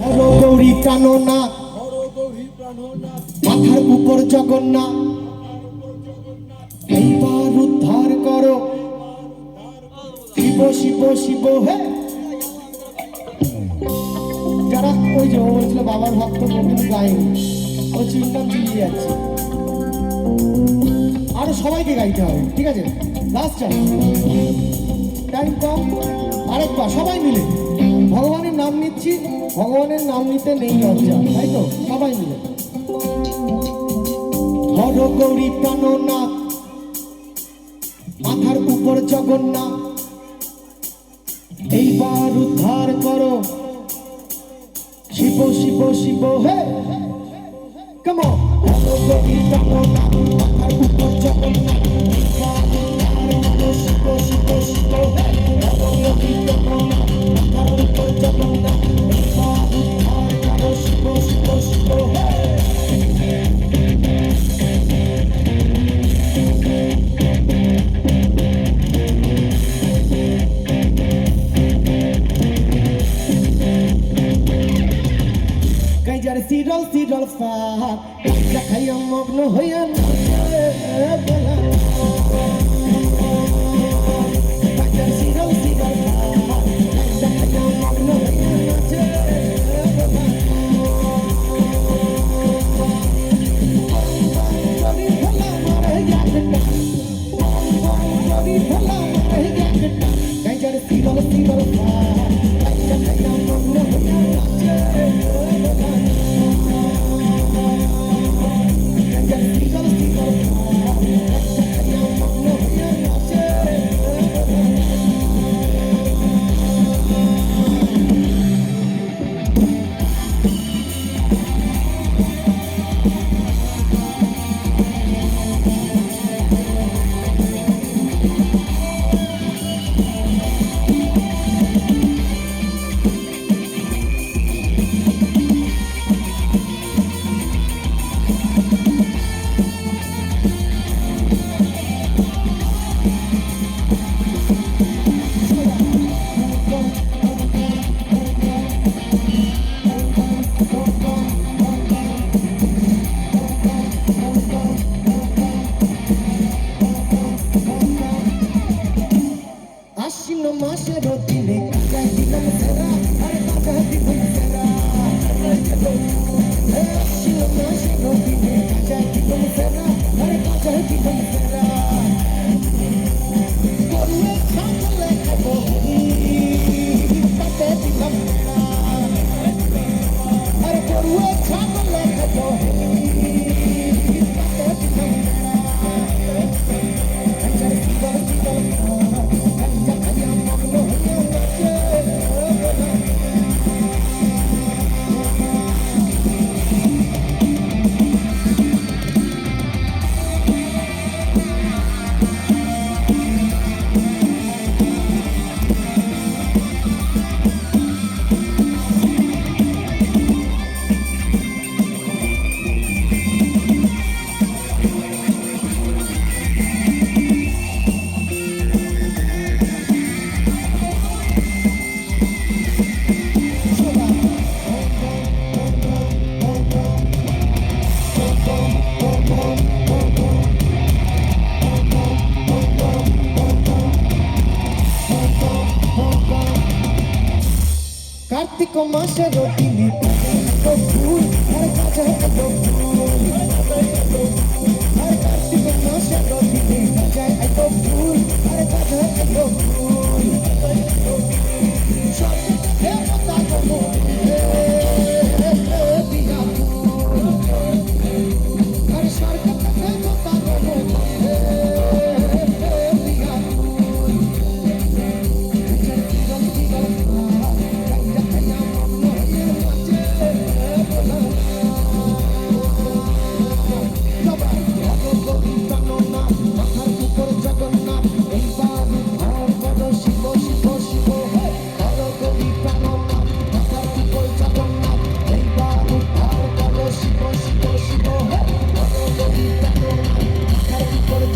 হর গৌরী প্রাণনাথ হর মাথার উপর জগন্নাথ এইবার উদ্ধার করো। শিব শিব শিব হে। যারা ওই যে ও বলছিল বাবার ভক্ত গোবিন্দ গায়নি ও চিন্তা মিলিয়ে যাচ্ছে। আরও সবাইকে গাইতে হবে ঠিক আছে? লাস্ট চান্স টাইম কম আরেকবার সবাই মিলে। ভগবানের নাম নিচ্ছি, ভগবানের নাম নিতে নেই লজ্জা, তাই তো? সবাই মিলে। হর গৌরী মাথার উপর জগন্নাথ, এইবার উদ্ধার করো। শিব শিব শিব, হে কম হর গাইজার সিরল ফাঁক। দেখাইয়া মগ্ন হইয়া নাচে বেলা। গাইজার সিরল সিরল ফাঁক। দেখাইয়া মগ্ন হইয়া কার্তিক মাসে রোটিনি ফুল আর কাছে কালো ফুল আর কার্তিক মাসে রোটিনি কাছে ফুল আর কাছে কালো ফুল